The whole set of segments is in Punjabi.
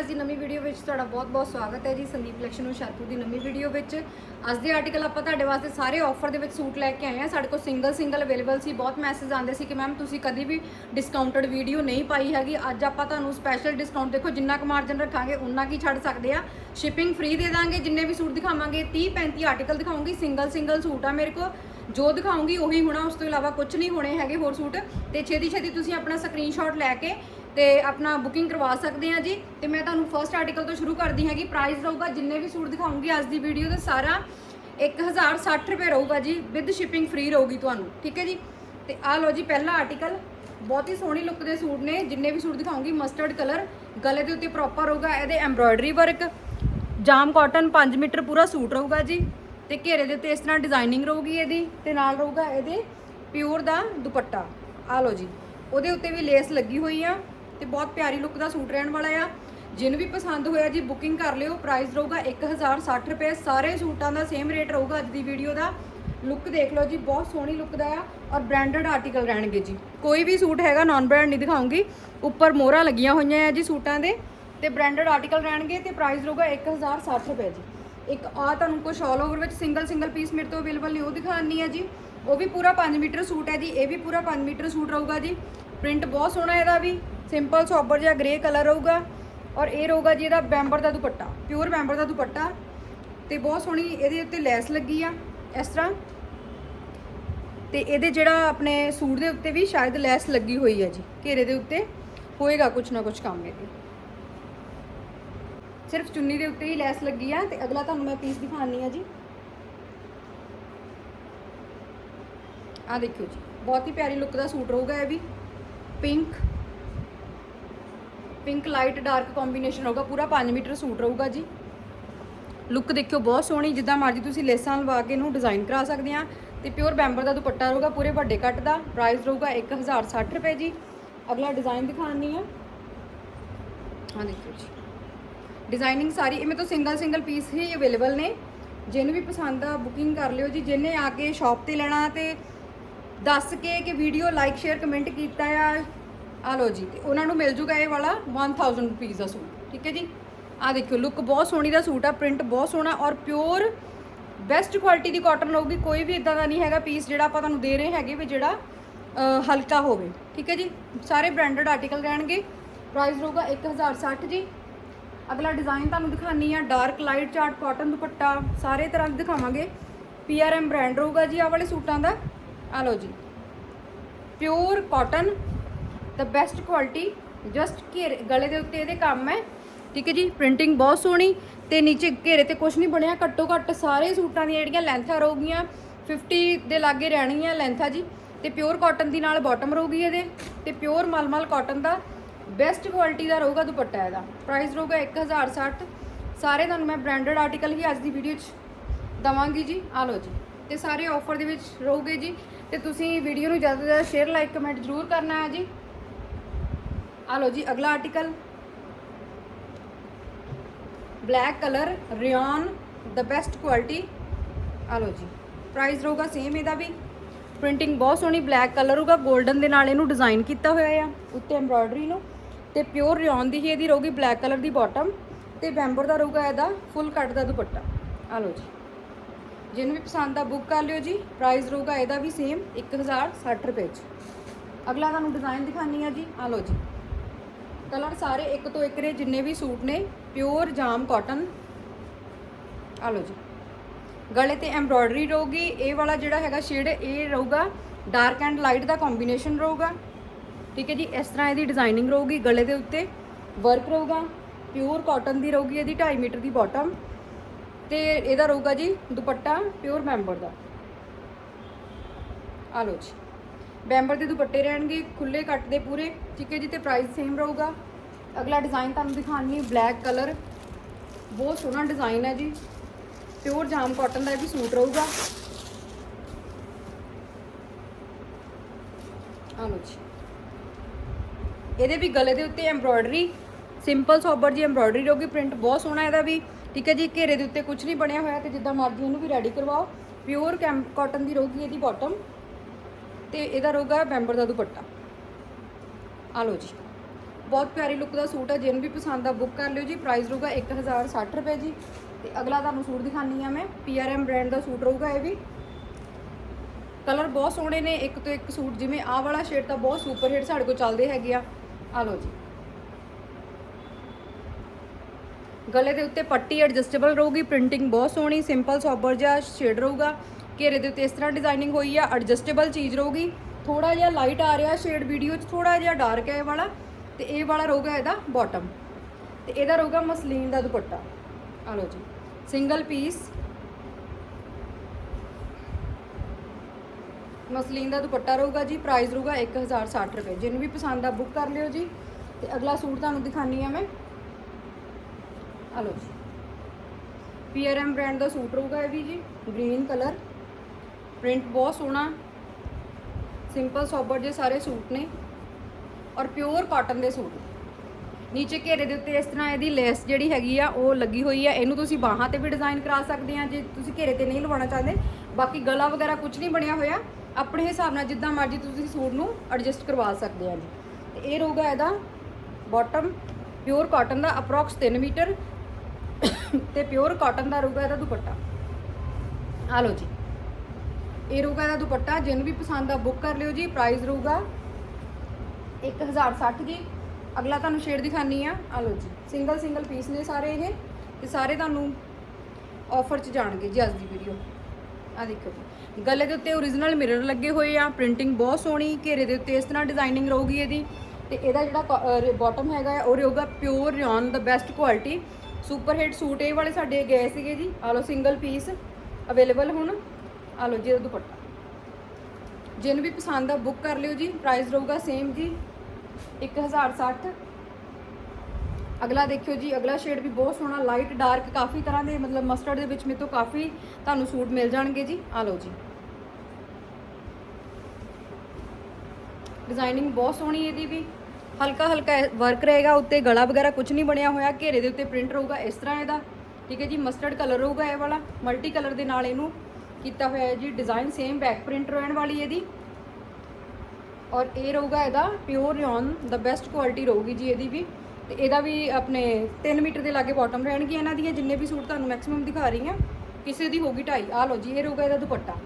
ਅੱਜ ਦੀ ਨਵੀਂ ਵੀਡੀਓ ਵਿੱਚ ਤੁਹਾਡਾ ਬਹੁਤ-ਬਹੁਤ ਸਵਾਗਤ ਹੈ ਜੀ ਸੰਦੀਪ ਕਲੈਕਸ਼ਨ ਹੁਸ਼ਿਆਰਪੁਰ ਦੀ ਨਵੀਂ ਵੀਡੀਓ ਵਿੱਚ। ਅੱਜ ਦੇ ਆਰਟੀਕਲ ਆਪਾਂ ਤੁਹਾਡੇ ਵਾਸਤੇ ਸਾਰੇ ਆਫਰ ਦੇ ਵਿੱਚ ਸੂਟ ਲੈ ਕੇ ਆਏ ਹਾਂ। ਸਾਡੇ ਕੋਲ ਸਿੰਗਲ ਸਿੰਗਲ ਅਵੇਲੇਬਲ ਸੀ, ਬਹੁਤ ਮੈਸੇਜ ਆਉਂਦੇ ਸੀ ਕਿ ਮੈਮ ਤੁਸੀਂ ਕਦੀ ਵੀ ਡਿਸਕਾਊਂਟਡ ਵੀਡੀਓ ਨਹੀਂ ਪਾਈ ਹੈਗੀ। ਅੱਜ ਆਪਾਂ ਤੁਹਾਨੂੰ ਸਪੈਸ਼ਲ ਡਿਸਕਾਊਂਟ ਦੇਖੋ, ਜਿੰਨਾ ਕੁ ਮਾਰਜਨ ਰੱਖਾਂਗੇ ਉਨਾ ਕੀ ਛੱਡ ਸਕਦੇ ਆ ਸ਼ਿਪਿੰਗ ਫ੍ਰੀ ਦੇ ਦਾਂਗੇ, ਜਿੰਨੇ ਵੀ ਸੂਟ ਦਿਖਾਵਾਂਗੇ 30 35 ਆਰਟੀਕਲ ਦਿਖਾਉਂਗੀ ਸਿੰਗਲ ਸਿੰਗਲ ਸੂਟ ਆ ਮੇਰੇ ਕੋਲ। ਜੋ ਦਿਖਾਉਂਗੀ, ਉਹੀ ਹੋਣਾ, ਉਸ ਤੋਂ ਇਲਾਵਾ ਕੁਝ ਨਹੀਂ ਹੋਣੇ ਹੈਗੇ ਹੋਰ ਸੂਟ। ਤੇ ਛੇਤੀ ਛੇਤੀ ਤੁਸੀਂ ਆਪਣਾ ਸਕਰੀਨਸ਼ਾਟ ਲੈ ਕੇ ਤੇ ਆਪਣਾ ਬੁਕਿੰਗ ਕਰਵਾ ਸਕਦੇ ਆ ਜੀ। ਤੇ ਮੈਂ ਤੁਹਾਨੂੰ ਫਰਸਟ ਆਰਟੀਕਲ ਤੋਂ ਸ਼ੁਰੂ ਕਰਦੀ ਹਾਂ ਕਿ ਪ੍ਰਾਈਸ ਰਹੂਗਾ, ਜਿੰਨੇ ਵੀ ਸੂਟ ਦਿਖਾਉਂਗੀ ਅੱਜ ਦੀ ਵੀਡੀਓ ਦਾ, ਸਾਰਾ 1060 ਰੁਪਏ ਰਹੂਗਾ ਜੀ ਵਿਦ ਸ਼ਿਪਿੰਗ ਫ੍ਰੀ ਰਹੂਗੀ ਤੁਹਾਨੂੰ, ਠੀਕ ਹੈ ਜੀ? ਤੇ ਆ ਲਓ ਜੀ ਪਹਿਲਾ ਆਰਟੀਕਲ ਬਹੁਤ ਹੀ ਸੋਹਣੀ ਲੁੱਕ ਦੇ ਸੂਟ ਨੇ, ਜਿੰਨੇ ਵੀ ਸੂਟ ਦਿਖਾਉਂਗੀ ਮਸਟਰਡ ਕਲਰ ਗਲੇ ਦੇ ਉੱਤੇ ਪ੍ਰੋਪਰ ਹੋਊਗਾ ਇਹਦੇ ਐਮਬ੍ਰੋਇਡਰੀ ਵਰਕ ਜਾਮ ਕਾਟਨ 5 ਮੀਟਰ ਪੂਰਾ ਸੂਟ ਰਹੂਗਾ ਜੀ, ਤੇ ਘੇਰੇ ਦੇ ਉੱਤੇ ਇਸ ਤਰ੍ਹਾਂ ਡਿਜ਼ਾਈਨਿੰਗ ਰਹੂਗੀ ਇਹਦੀ, ਤੇ ਨਾਲ ਰਹੂਗਾ ਇਹਦੇ ਪਿਓਰ ਦਾ ਦੁਪੱਟਾ ਆ ਲਓ ਜੀ, ਉਹਦੇ ਉੱਤੇ ਵੀ ਲੇਸ ਲੱਗੀ ਹੋਈ ਆ ਤੇ ਬਹੁਤ ਪਿਆਰੀ ਲੁੱਕ ਦਾ ਸੂਟ ਰਹਿਣ ਵਾਲਾ ਆ। ਜਿਹਨੂੰ ਵੀ ਪਸੰਦ ਹੋਇਆ ਜੀ ਬੁਕਿੰਗ ਕਰ ਲਿਓ। ਪ੍ਰਾਈਸ ਰਹੂਗਾ 1060 ਰੁਪਏ। ਸਾਰੇ ਸੂਟਾਂ ਦਾ ਸੇਮ ਰੇਟ ਰਹੂਗਾ ਅੱਜ ਦੀ ਵੀਡੀਓ ਦਾ। ਲੁੱਕ ਦੇਖ ਲਓ ਜੀ, ਬਹੁਤ ਸੋਹਣੀ ਲੁੱਕ ਦਾ ਆ ਔਰ ਬ੍ਰਾਂਡਡ ਆਰਟੀਕਲ ਰਹਿਣਗੇ ਜੀ। ਕੋਈ ਵੀ ਸੂਟ ਹੈਗਾ ਨਾਨ ਬ੍ਰਾਂਡ ਨਹੀਂ ਦਿਖਾਉਂਗੀ। ਉੱਪਰ ਮੋਹਰਾਂ ਲੱਗੀਆਂ ਹੋਈਆਂ ਆ ਜੀ ਸੂਟਾਂ ਦੇ। ਤੇ ਬ੍ਰਾਂਡਡ ਆਰਟੀਕਲ ਰਹਿਣਗੇ ਤੇ ਪ੍ਰਾਈਸ ਰਹੂਗਾ 1060 ਰੁਪਏ ਜੀ। ਇੱਕ ਆ ਤੁਹਾਨੂੰ ਕੁਝ ਆਲ ਓਵਰ ਵਿੱਚ ਸਿੰਗਲ ਸਿੰਗਲ ਪੀਸ ਮੇਰੇ ਤੋਂ ਅਵੇਲੇਬਲ ਨਹੀਂ, ਉਹ ਦਿਖਾਣੀ ਹੈ ਜੀ। ਉਹ ਵੀ ਪੂਰਾ 5 ਮੀਟਰ ਸੂਟ ਹੈ ਜੀ, ਇਹ ਵੀ ਪੂਰਾ 5 ਮੀਟਰ ਸੂਟ ਰਹੂਗਾ ਜੀ। ਪ੍ਰਿੰਟ ਬਹੁਤ ਸੋਹਣਾ ਇਹਦਾ ਵੀ। ਸਿੰਪਲ ਸੋਬਰ ਜਿਹਾ ਗ੍ਰੇ ਕਲਰ ਰਹੂਗਾ ਔਰ ਇਹ ਰਹੂਗਾ ਜੀ ਇਹਦਾ ਬੈਂਬਰ ਦਾ ਦੁਪੱਟਾ ਪਿਓਰ ਬੈਂਬਰ ਦਾ ਦੁਪੱਟਾ ਤੇ ਬਹੁਤ ਸੋਹਣੀ ਇਹਦੇ ਉੱਤੇ ਲੈਸ ਲੱਗੀ ਆ ਇਸ ਤਰ੍ਹਾਂ ਤੇ ਇਹਦੇ ਜਿਹੜਾ ਆਪਣੇ ਸੂਟ ਦੇ ਉੱਤੇ ਵੀ ਸ਼ਾਇਦ ਲੈਸ ਲੱਗੀ ਹੋਈ ਹੈ ਜੀ, ਘੇਰੇ ਦੇ ਉੱਤੇ, ਹੋਏਗਾ ਕੁਝ ਨਾ ਕੁਝ ਕੰਮ ਇਹਦੇ। ਸਿਰਫ ਚੁੰਨੀ ਦੇ ਉੱਤੇ ਹੀ ਲੈਸ ਲੱਗੀ ਆ ਤੇ ਅਗਲਾ ਤੁਹਾਨੂੰ ਮੈਂ ਪੀਸ ਦਿਖਾਣੀ ਆ ਜੀ। ਆ ਦੇਖਿਓ ਜੀ, ਬਹੁਤ ਹੀ ਪਿਆਰੀ ਲੁੱਕ ਦਾ ਸੂਟ ਰਹੂਗਾ ਇਹ ਵੀ pink pink light dark combination ਹੋਊਗਾ ਪੂਰਾ 5 ਮੀਟਰ ਸੂਟ ਰਹੂਗਾ ਜੀ। ਲੁੱਕ ਦੇਖਿਓ, ਬਹੁਤ ਸੋਹਣੀ, ਜਿੱਦਾਂ ਮਰਜ਼ੀ ਤੁਸੀਂ ਲੇਸਾਂ ਲਵਾ ਕੇ ਇਹਨੂੰ ਡਿਜ਼ਾਈਨ ਕਰਾ ਸਕਦੇ ਆ ਤੇ ਪਿਓਰ ਬੈਂਬਰ ਦਾ ਦੁਪੱਟਾ ਰਹੂਗਾ, ਪੂਰੇ ਵੱਡੇ ਕੱਟ ਦਾ। ਪ੍ਰਾਈਸ ਰਹੂਗਾ 1060 ਰੁਪਏ ਜੀ। ਅਗਲਾ ਡਿਜ਼ਾਈਨ ਦਿਖਾਣੀ ਆ ਹਾਂ ਦੇਖਿਓ ਜੀ। ਡਿਜ਼ਾਈਨਿੰਗ ਸਾਰੀ, ਇਹ ਮੇ ਤੋਂ ਸਿੰਗਲ ਸਿੰਗਲ ਪੀਸ ਹੀ ਅਵੇਲੇਬਲ ਨੇ। ਜਿਹਨੂੰ ਵੀ ਪਸੰਦ ਆ ਬੁਕਿੰਗ ਕਰ ਲਿਓ ਜੀ। ਜਿਹਨੇ ਆ ਕੇ ਸ਼ਾਪ ਤੇ ਲੈਣਾ ਤੇ ਦੱਸ ਕੇ ਕਿ ਵੀਡੀਓ ਲਾਈਕ ਸ਼ੇਅਰ ਕਮੈਂਟ ਕੀਤਾ ਆ। ਆ ਲਓ ਜੀ, ਤੇ ਉਹਨਾਂ ਨੂੰ ਮਿਲ ਜੂਗਾ ਇਹ ਵਾਲਾ 1000 ਰੁਪਏ ਦਾ ਸੂਟ, ਠੀਕ ਹੈ ਜੀ? ਆ ਦੇਖਿਓ ਲੁੱਕ ਬਹੁਤ ਸੋਹਣੀ ਦਾ ਸੂਟ ਆ ਪ੍ਰਿੰਟ ਬਹੁਤ ਸੋਹਣਾ ਔਰ ਪਿਓਰ ਬੈਸਟ ਕੁਆਲਿਟੀ ਦੀ ਕਾਟਨ ਰਹੂਗੀ, ਕੋਈ ਵੀ ਇਦਾਂ ਦਾ ਨਹੀਂ ਹੈਗਾ ਪੀਸ ਜਿਹੜਾ ਆਪਾਂ ਤੁਹਾਨੂੰ ਦੇ ਰਹੇ ਹੈਗੇ ਵੀ ਜਿਹੜਾ ਹਲਕਾ ਹੋਵੇ, ਠੀਕ ਹੈ ਜੀ? ਸਾਰੇ ਬ੍ਰਾਂਡਡ ਆਰਟੀਕਲ ਰਹਿਣਗੇ ਪ੍ਰਾਈਸ ਰਹੂਗਾ 1060 ਜੀ। ਅਗਲਾ ਡਿਜ਼ਾਈਨ ਤੁਹਾਨੂੰ ਦਿਖਾਣੀ ਆ ਡਾਰਕ ਲਾਈਟ ਚਾਰਟ ਕਾਟਨ ਦੁਪੱਟਾ, ਸਾਰੇ ਤਰ੍ਹਾਂ ਦੇ ਦਿਖਾਵਾਂਗੇ। ਪੀਆਰਐਮ ਬ੍ਰਾਂਡ ਰਹੂਗਾ ਜੀ ਆਹ ਵਾਲੇ ਸੂਟਾਂ ਦਾ। ਆ ਲਓ ਜੀ ਪਿਓਰ ਕਾਟਨ ਦਾ ਬੈਸਟ ਕੁਆਲਿਟੀ ਜਸਟ ਘੇਰੇ, ਗਲੇ ਦੇ ਉੱਤੇ ਇਹਦੇ ਕੰਮ ਹੈ। ਠੀਕ ਹੈ ਜੀ ਪ੍ਰਿੰਟਿੰਗ ਬਹੁਤ ਸੋਹਣੀ, ਤੇ ਨੀਚੇ ਘੇਰੇ ਤੇ ਕੁਝ ਨਹੀਂ ਬਣਿਆ। ਘੱਟੋ ਘੱਟ ਸਾਰੇ ਸੂਟਾਂ ਦੀਆਂ ਜਿਹੜੀਆਂ ਲੈਂਥਾਂ ਰਹੂਗੀਆਂ 50 ਦੇ ਲਾਗੇ ਰਹਿਣਗੀਆਂ ਲੈਂਥਾਂ ਜੀ। ਤੇ ਪਿਓਰ ਕਾਟਨ ਦੀ ਨਾਲ ਬਾਟਮ ਰਹੂਗੀ ਇਹਦੇ। ਤੇ ਪਿਓਰ ਮਲਮਲ ਕਾਟਨ ਦਾ ਬੈਸਟ ਕੁਆਲਿਟੀ ਦਾ ਰਹੂਗਾ ਦੁਪੱਟਾ ਇਹਦਾ। ਪ੍ਰਾਈਸ ਰਹੂਗਾ 1060 ਸਾਰੇ ਤੁਹਾਨੂੰ ਮੈਂ ਬ੍ਰਾਂਡਡ ਆਰਟੀਕਲ ਹੀ ਅੱਜ ਦੀ ਵੀਡੀਓ 'ਚ ਦਵਾਂਗੀ ਜੀ। ਆ ਲਓ ਜੀ। ਤੇ ਸਾਰੇ ਆਫਰ ਦੇ ਵਿੱਚ ਰਹੋਗੇ ਜੀ। ਤੇ ਤੁਸੀਂ ਵੀਡੀਓ ਨੂੰ ਜ਼ਿਆਦਾ ਤੋਂ ਜ਼ਿਆਦਾ ਸ਼ੇਅਰ ਲਾਈਕ ਕਮੈਂਟ ਜ਼ਰੂਰ ਕਰਨਾ ਹੈ ਜੀ। ਆ ਲਓ ਜੀ, ਅਗਲਾ article black colour rayon the best quality ਆ ਲਓ ਜੀ ਪ੍ਰਾਈਸ ਰਹੂਗਾ ਸੇਮ ਇਹਦਾ ਵੀ। ਪ੍ਰਿੰਟਿੰਗ ਬਹੁਤ ਸੋਹਣੀ ਬਲੈਕ ਕਲਰ ਹੋਊਗਾ 골ਡਨ ਦੇ ਨਾਲ ਇਹਨੂੰ ਡਿਜ਼ਾਈਨ ਕੀਤਾ ਹੋਇਆ ਆ, ਉੱਤੇ ਐਮਬ੍ਰੋਇਡਰੀ ਨੂੰ। ਤੇ ਪਿਓਰ ਰਿਓਨ ਦੀ ਹੀ ਇਹਦੀ ਰਹੂਗੀ ਬਲੈਕ ਕਲਰ ਦੀ ਬਾਟਮ ਤੇ ਬੈਂਬਰ ਦਾ ਰਹੂਗਾ ਇਹਦਾ ਫੁੱਲ ਕੱਟ ਦਾ ਦੁਪੱਟਾ। ਆ ਲਓ ਜੀ, ਜਿਹਨੂੰ ਵੀ ਪਸੰਦ ਆ ਬੁੱਕ ਕਰ ਲਿਓ ਜੀ ਪ੍ਰਾਈਸ ਰਹੂਗਾ ਇਹਦਾ ਵੀ ਸੇਮ 1060 ਰੁਪਏ ਚ। ਅਗਲਾ ਤੁਹਾਨੂੰ ਡਿਜ਼ਾਈਨ ਦਿਖਾਣੀ ਆ ਜੀ, ਆ ਲਓ ਜੀ। ਕਲਰ ਸਾਰੇ ਇੱਕ ਤੋਂ ਇੱਕ ਨੇ, ਜਿੰਨੇ ਵੀ ਸੂਟ ਨੇ ਪਿਓਰ ਜਾਮ ਕਾਟਨ ਆ ਲਓ ਜੀ। ਗਲੇ ਤੇ ਐਮਬ੍ਰੋਇਡਰੀ ਰਹੂਗੀ, ਇਹ ਵਾਲਾ ਜਿਹੜਾ ਹੈਗਾ ਸ਼ੇਡ ਇਹ ਰਹੂਗਾ ਡਾਰਕ ਐਂਡ ਲਾਈਟ ਦਾ ਕੰਬੀਨੇਸ਼ਨ ਰਹੂਗਾ। ਠੀਕ ਹੈ ਜੀ, ਇਸ ਤਰ੍ਹਾਂ ਇਹਦੀ ਡਿਜ਼ਾਈਨਿੰਗ ਰਹੂਗੀ ਗਲੇ ਦੇ ਉੱਤੇ। ਵਰਕ ਰਹੂਗਾ ਪਿਓਰ ਕਾਟਨ ਦੀ ਰਹੂਗੀ ਇਹਦੀ 2.5 ਮੀਟਰ ਦੀ ਬਾਟਮ ਤੇ ਇਹਦਾ ਰਹੂਗਾ ਜੀ ਦੁਪੱਟਾ ਪਿਓਰ ਮੈਂਬਰ ਦਾ। ਆ ਲਓ ਜੀ। ਬੈਂਬਰ ਦੇ ਦੁਪੱਟੇ ਰਹਿਣਗੇ ਖੁੱਲੇ ਕੱਟ ਦੇ ਪੂਰੇ। ਠੀਕ ਹੈ ਜੀ, ਤੇ ਪ੍ਰਾਈਸ ਸੇਮ ਰਹੂਗਾ। ਅਗਲਾ ਡਿਜ਼ਾਈਨ ਤੁਹਾਨੂੰ ਦਿਖਾਣੀ ਹੈ ਬਲੈਕ ਕਲਰ ਬਹੁਤ ਸੋਹਣਾ ਡਿਜ਼ਾਈਨ ਹੈ ਜੀ। ਪਿਓਰ ਜਾਮ ਕਾਟਨ ਦਾ ਇਹ ਵੀ ਸੂਟ ਰਹੂਗਾ। ਆਲੋ ਜੀ। ਇਹਦੇ ਵੀ ਗਲੇ ਦੇ ਉੱਤੇ ਐਮਬ੍ਰੋਇਡਰੀ ਸਿੰਪਲ ਸੋਬਰ ਜੀ ਐਮਬ੍ਰੋਇਡਰੀ ਰਹੂਗੀ। ਪ੍ਰਿੰਟ ਬਹੁਤ ਸੋਹਣਾ ਇਹਦਾ ਵੀ। ਠੀਕ ਹੈ ਜੀ, ਘੇਰੇ ਦੇ ਉੱਤੇ ਕੁਝ ਨਹੀਂ ਬਣਿਆ ਹੋਇਆ ਤੇ ਜਿੱਦਾਂ ਮਰਜ਼ੀ ਇਹਨੂੰ ਵੀ ਰੈਡੀ ਕਰਵਾਓ। ਪਿਓਰ ਕਾਟਨ ਦੀ ਰਹੂਗੀ ਇਹਦੀ ਬਾਟਮ ਤੇ ਇਹਦਾ ਰਹੂਗਾ ਬੈਂਬਰ ਦਾ ਦੁਪੱਟਾ। ਆ ਲਓ ਜੀ। ਬਹੁਤ ਪਿਆਰੀ ਲੁੱਕ ਦਾ ਸੂਟ ਹੈ ਜਿਹਨੂੰ ਵੀ ਪਸੰਦ ਆ ਬੁੱਕ ਕਰ ਲਿਓ ਜੀ। ਪ੍ਰਾਈਸ ਰਹੂਗਾ 1060 ਰੁਪਏ ਜੀ। ਤੇ ਅਗਲਾ ਤੁਹਾਨੂੰ ਸੂਟ ਦਿਖਾਨੀ ਆ ਮੈਂ। PRM ਬ੍ਰਾਂਡ ਦਾ ਸੂਟ ਰਹੂਗਾ ਇਹ ਵੀ। ਕਲਰ ਬਹੁਤ ਸੋਹਣੇ ਨੇ, ਇੱਕ ਤੋਂ ਇੱਕ ਸੂਟ ਜਿਵੇਂ ਆਹ ਵਾਲਾ ਸ਼ੇਡ ਤਾਂ ਬਹੁਤ ਸੁਪਰ ਹਿੱਟ ਸਾਡੇ ਕੋਲ ਚੱਲਦੇ ਹੈਗੇ ਆ। ਆ ਲਓ ਜੀ। ਗਲੇ ਦੇ ਉੱਤੇ ਪੱਟੀ ਐਡਜਸਟੇਬਲ ਰਹੂਗੀ ਪ੍ਰਿੰਟਿੰਗ ਬਹੁਤ ਸੋਹਣੀ ਸਿੰਪਲ ਸੋਬਰ ਜਿਹਾ ਸ਼ੇਡ ਰਹੂਗਾ। ਘੇਰੇ ਦੇ ਉੱਤੇ ਇਸ ਤਰ੍ਹਾਂ ਡਿਜ਼ਾਈਨਿੰਗ ਹੋਈ ਆ ਐਡਜਸਟੇਬਲ ਚੀਜ਼ ਰਹੂਗੀ। ਥੋੜਾ ਜਿਹਾ ਲਾਈਟ ਆ ਰਿਹਾ ਸ਼ੇਡ ਵੀਡੀਓ 'ਚ ਥੋੜਾ ਜਿਹਾ ਡਾਰਕ ਹੈ ਇਹ ਵਾਲਾ। ਤੇ ਇਹ ਵਾਲਾ ਰਹੂਗਾ ਇਹਦਾ ਬਾਟਮ ਤੇ ਇਹਦਾ ਰਹੂਗਾ ਮਸਲੀਨ ਦਾ ਦੁਪੱਟਾ। ਆ ਲਓ ਜੀ। ਸਿੰਗਲ ਪੀਸ ਮਸਲੀਨ ਦਾ ਦੁਪੱਟਾ ਰਹੂਗਾ ਜੀ। ਪ੍ਰਾਈਸ ਰਹੂਗਾ 1060 ਰੁਪਏ। ਜਿਹਨੂੰ ਵੀ ਪਸੰਦ ਆ ਬੁੱਕ ਕਰ ਲਿਓ ਜੀ। ਤੇ ਅਗਲਾ ਸੂਟ ਤੁਹਾਨੂੰ ਦਿਖਾਨੀ ਆ ਮੈਂ। ਆ ਲਓ ਜੀ। ਪੀਆਰਐਮ ਬ੍ਰਾਂਡ ਦਾ ਸੂਟ ਰਹੂਗਾ ਇਹ ਵੀ ਜੀ। ਗ੍ਰੀਨ ਕਲਰ ਪ੍ਰਿੰਟ ਬਹੁਤ ਸੋਹਣਾ। ਸਿੰਪਲ ਸੋਬਰ ਜੇ ਸਾਰੇ ਸੂਟ ਨੇ। ਔਰ ਪਿਓਰ ਕਾਟਨ ਦੇ ਸੂਟ। ਨੀਚੇ ਘੇਰੇ ਦੇ ਉੱਤੇ ਇਸ ਤਰ੍ਹਾਂ ਇਹਦੀ ਲੈਸ ਜਿਹੜੀ ਹੈਗੀ ਆ, ਉਹ ਲੱਗੀ ਹੋਈ ਆ। ਇਹਨੂੰ ਤੁਸੀਂ ਬਾਹਾਂ ਤੇ ਵੀ ਡਿਜ਼ਾਈਨ ਕਰਾ ਸਕਦੇ ਆ, ਜੇ ਤੁਸੀਂ ਘੇਰੇ ਤੇ ਨਹੀਂ ਲਵਾਉਣਾ ਚਾਹੁੰਦੇ। ਬਾਕੀ ਗਲਾ ਵਗੈਰਾ ਕੁਝ ਨਹੀਂ ਬਣਿਆ ਹੋਇਆ। ਆਪਣੇ ਹਿਸਾਬ ਨਾਲ ਜਿੱਦਾਂ ਮਰਜ਼ੀ ਤੁਸੀਂ ਸੂਟ ਨੂੰ ਐਡਜਸਟ ਕਰਵਾ ਸਕਦੇ ਆ ਜੀ। ਤੇ ਇਹ ਰਹੂਗਾ ਇਹਦਾ ਬਾਟਮ ਪਿਓਰ ਕਾਟਨ ਦਾ ਅਪਰੋਕਸ 3 ਮੀਟਰ। ਤੇ ਪਿਓਰ ਕਾਟਨ ਦਾ ਰਹੂਗਾ ਇਹਦਾ ਦੁਪੱਟਾ। ਆ ਲਓ ਜੀ। ਇਹ ਰਹੂਗਾ ਇਹਦਾ ਦੁਪੱਟਾ। ਜਿਹਨੂੰ ਵੀ ਪਸੰਦ ਆ ਬੁੱਕ ਕਰ ਲਿਓ ਜੀ। ਪ੍ਰਾਈਸ ਰਹੂਗਾ 1060 ਜੀ। ਅਗਲਾ ਤੁਹਾਨੂੰ ਸ਼ੇਡ ਦਿਖਾਨੀ ਆ। ਆ ਲਓ ਜੀ। ਸਿੰਗਲ ਸਿੰਗਲ ਪੀਸ ਨੇ ਸਾਰੇ ਇਹ। ਤੇ ਸਾਰੇ ਤੁਹਾਨੂੰ ਆਫਰ 'ਚ ਜਾਣਗੇ ਜੀ ਅੱਜ ਦੀ ਵੀਡੀਓ ਆ ਦੇਖੋ ਜੀ। ਗਲੇ ਦੇ ਉੱਤੇ ਓਰੀਜਨਲ ਮਿਰਰ ਲੱਗੇ ਹੋਏ ਆ। ਪ੍ਰਿੰਟਿੰਗ ਬਹੁਤ ਸੋਹਣੀ। ਘੇਰੇ ਦੇ ਉੱਤੇ ਇਸ ਤਰ੍ਹਾਂ ਡਿਜ਼ਾਈਨਿੰਗ ਰਹੂਗੀ ਇਹਦੀ। ਤੇ ਇਹਦਾ ਜਿਹੜਾ ਬਾਟਮ ਹੈਗਾ ਉਹ ਰਹੂਗਾ ਪਿਓਰ ਰਿਓਨ ਦਾ best quality super hit suit ਇਹ ਵਾਲੇ ਸਾਡੇ ਗਏ ਸੀਗੇ ਜੀ। ਆ ਲਓ ਸਿੰਗਲ ਪੀਸ ਅਵੇਲੇਬਲ ਹੁਣ। ਆ ਲਓ ਜੀ, ਇਹਦਾ ਦੁਪੱਟਾ। ਜਿਹਨੂੰ ਵੀ ਪਸੰਦ ਆ ਬੁੱਕ ਕਰ ਲਿਓ ਜੀ। ਪ੍ਰਾਈਸ ਰਹੂਗਾ ਸੇਮ ਜੀ। 1060 ਅਗਲਾ ਦੇਖਿਓ ਜੀ, ਅਗਲਾ ਸ਼ੇਡ ਵੀ ਬਹੁਤ ਸੋਹਣਾ ਲਾਈਟ ਡਾਰਕ ਕਾਫੀ ਤਰ੍ਹਾਂ ਦੇ ਮਤਲਬ ਮਸਟਰਡ ਦੇ ਵਿੱਚ ਮੇਰੇ ਤੋਂ ਕਾਫੀ ਤੁਹਾਨੂੰ ਸੂਟ ਮਿਲ ਜਾਣਗੇ ਜੀ। ਆ ਲਓ ਜੀ। ਡਿਜ਼ਾਈਨਿੰਗ ਬਹੁਤ ਸੋਹਣੀ ਇਹਦੀ ਵੀ। ਹਲਕਾ ਹਲਕਾ ਵਰਕ ਰਹੇਗਾ, ਉੱਤੇ ਗਲਾ ਵਗੈਰਾ ਕੁਝ ਨਹੀਂ ਬਣਿਆ ਹੋਇਆ, ਘੇਰੇ ਦੇ ਉੱਤੇ ਪ੍ਰਿੰਟ ਰਹੂਗਾ ਇਸ ਤਰ੍ਹਾਂ ਇਹਦਾ। ਠੀਕ ਹੈ ਜੀ ਮਸਟਰਡ ਕਲਰ ਰਹੂਗਾ ਇਹ ਵਾਲਾ। ਮਲਟੀ ਕਲਰ ਦੇ ਨਾਲ ਇਹਨੂੰ ਕੀਤਾ ਹੋਇਆ ਹੈ ਜੀ। ਡਿਜ਼ਾਈਨ ਸੇਮ ਬੈਕ ਪ੍ਰਿੰਟ ਰਹਿਣ ਵਾਲੀ ਇਹਦੀ। ਔਰ ਇਹ ਰਹੂਗਾ ਇਹਦਾ ਪਿਓਰ ਰਿਓਨ ਦਾ ਬੈਸਟ ਕੁਆਲਿਟੀ ਰਹੂਗੀ ਜੀ ਇਹਦੀ ਵੀ। ਤੇ ਇਹਦਾ ਵੀ ਆਪਣੇ 3 ਮੀਟਰ ਦੇ ਲਾਗੇ ਬਾਟਮ ਰਹਿਣਗੇ। ਇਹਨਾਂ ਦੀਆਂ ਜਿੰਨੇ ਵੀ ਸੂਟ ਤੁਹਾਨੂੰ ਮੈਕਸਿਮਮ ਦਿਖਾ ਰਹੀ ਹਾਂ, ਕਿਸੇ ਦੀ ਹੋਗੀ 2.5 ਆ ਲਓ ਜੀ, ਇਹ ਰਹੂਗਾ ਇਹਦਾ ਦੁਪੱਟਾ।